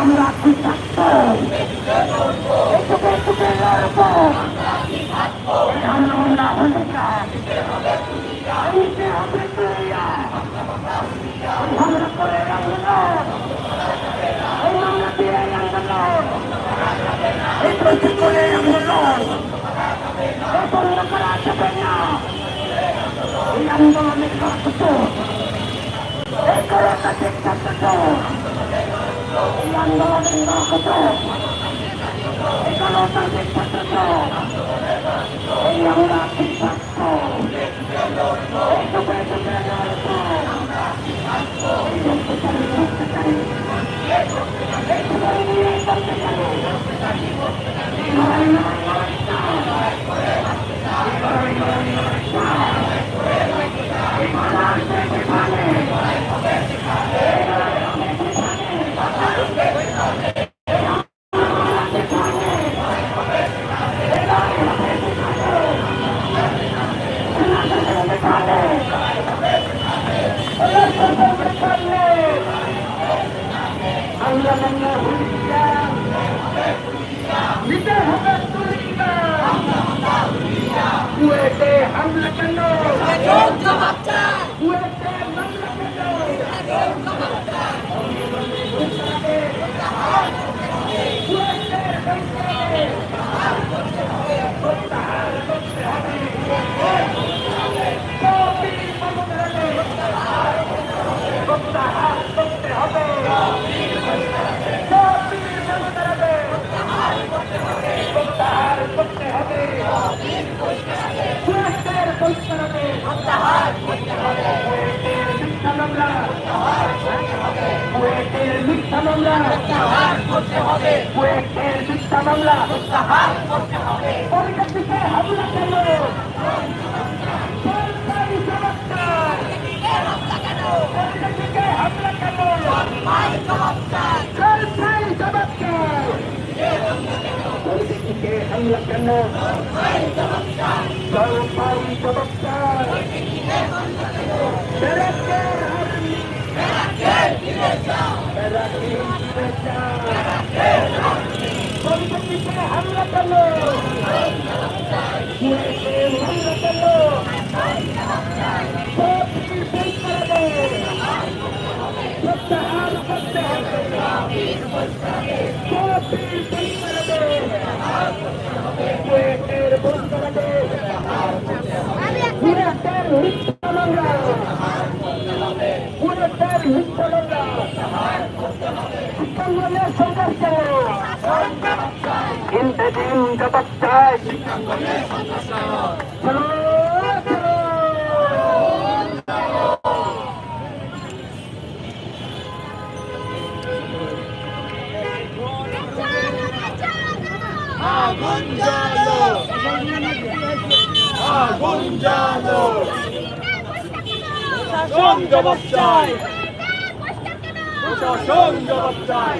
আমরা কি থাকব এই চুপে চুপে লড়বো আমরা হলে আমরা করে আন্দোলন এই প্রতি করে আন্দোলন এই বন্ধ করা যাবে না এই আন্দোলনের রক্ত এই করোনা সিদ্ধান্ত এই আন্দোলনের রক্ত এই করোনা সিদ্ধান্ত এই আমরা সিদ্ধান্ত হামলা কেন সরকারি চমৎকার পরিকল্পিত হামলা কেন সরকারি চমৎকার পরিকল্পিত হামলা কেন সরকারি চমৎকার ব্যারাকের আর্মি পরিকল্পিত হামলা কেন কুয়েতে হামলা কেন সবই বই করে প্রত্যাহার করতে হবে সবই বই করে কুয়েতের বই করে কুয়েতের মিথ্যা মামলা কুয়েতের মিথ্যা মামলা শিক্ষাঙ্গনের সংঘর্ষ দিন জবাব চাই প্রশাসন জবাব চাই প্রশাসন জবাব চাই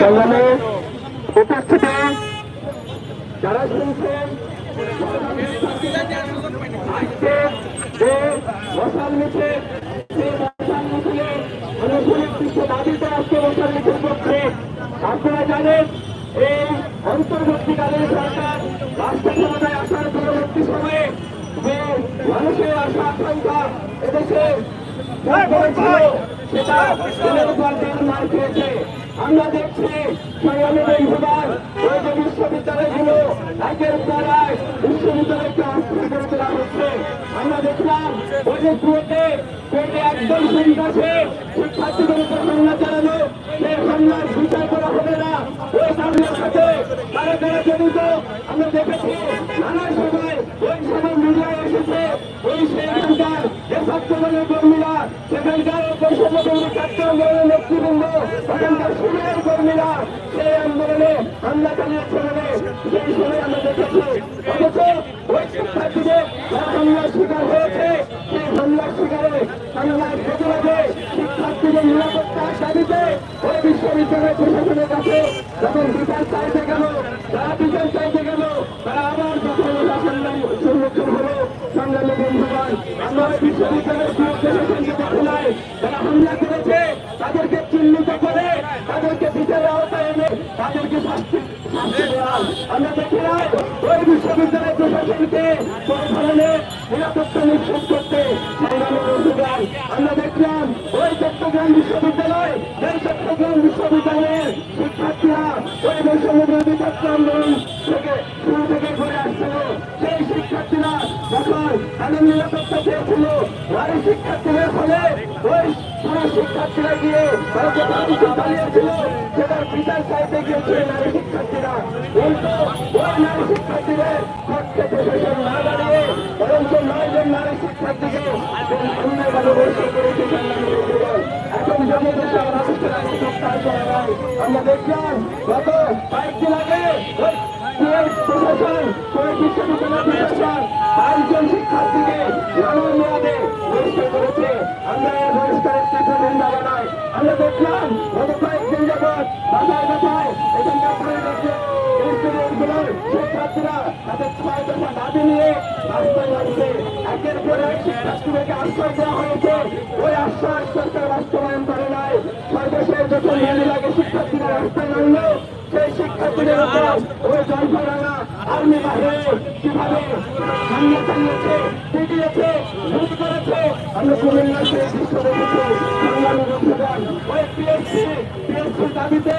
সংগ্রামে উপস্থিতি যারা শুনছেন আজকে যে মশাল মিছে সেই মশাল মিছিলে অনুকূলিত বিশ্ব দাবিতে আজকে মশাল মিছিল করছে আপনারা জানেন অন্তর্বর্তীকালীন সরকার রাষ্ট্র ক্ষমতায় আসার পরবর্তী সময়ে যে মানুষের আশা আকাঙ্ক্ষা এদেশে সেটা মার খেয়েছে। আমরা দেখছি সংগ্রামী বিভাগ ওই যে বিশ্ববিদ্যালয়গুলো একের পর এক বিশ্ববিদ্যালয়কে অস্থির করে তোলা হচ্ছে। আমরা দেখলাম ওই যে একদম শিক্ষার্থীদের উপর হামলা চালানো সেই হামলার বিচার করা হবে না। জড়িত আমরা দেখেছি, নানা সময় ওই সময় মিডিয়ায় এসেছে। ওই সেখানকার দেশাত্মবাদের কর্মীরা, সেখানকার বৈষম্য কর্মী ছাত্র আন্দোলনের নেতৃবৃন্দ, সেখানকার শিবিরের কর্মীরা, সেই আন্দোলনে হামলা চালিয়েছে বলে সেই সময় আমরা দেখেছি। অথচ ওই শিক্ষার্থীদের যারা হামলার শিকার হয়েছে, সেই হামলার শিকারে হামলার প্রতিবাদে শিক্ষার্থীদের নিরাপত্তার দাবিতে ওই বিশ্ববিদ্যালয় প্রশাসনের কাছে যখন বিচার চাইতে গেল তারা বিচার চাইতে গেল তারা আবার যখন শাসনের সম্মুখীন হলো সংগ্রামী বন্ধুগণ আমরা ওই হামলা করেছে তাদেরকে চিহ্নিত করে তাদেরকে বিচারের আওতায় এনে তাদেরকে শাস্তি আমরা দেখলাম, ওই বিশ্ববিদ্যালয় প্রশাসনকে কোনো ধরনের নিরাপত্তা নিশ্চিত করতে আমরা দেখলাম ওই চট্টগ্রাম বিশ্ববিদ্যালয় নারী শিক্ষার্থীদের ফলে ওই পুরো শিক্ষার্থীরা গিয়ে তারা যে চালিয়েছিল সেটার বিচার চাইতে গিয়েছিল নারী শিক্ষার্থীরা। কিন্তু ওই নারী শিক্ষার্থীদের পক্ষে প্রশাসন না দাঁড়িয়ে বরঞ্চ নয়জন নারী শিক্ষার্থীকে অন্যায়ভাবে দাবি নিয়ে রাস্তায় নামছে। একের পর এক শিক্ষার্থীদেরকে আশ্বাস দেওয়া হয়েছে। ওই আশ্বাস সরকার বাস্তবায়ন করে নাই। সর্বশেষ যখন র্যালি লাগে, শিক্ষার্থীরা রাস্তায় নামলো, সেই শিক্ষার্থীদের উপর ওই জলপাইরাঙা আর্মি বাহিনী কীভাবে হামলা চালিয়েছে, পিটিয়েছে, লুট করেছে? আমরা কুমিল্লা সেই দৃশ্য দেখেছি, সংগ্রামী বন্ধুগণ, ওই পিএসসি পিএসসির দাবিতে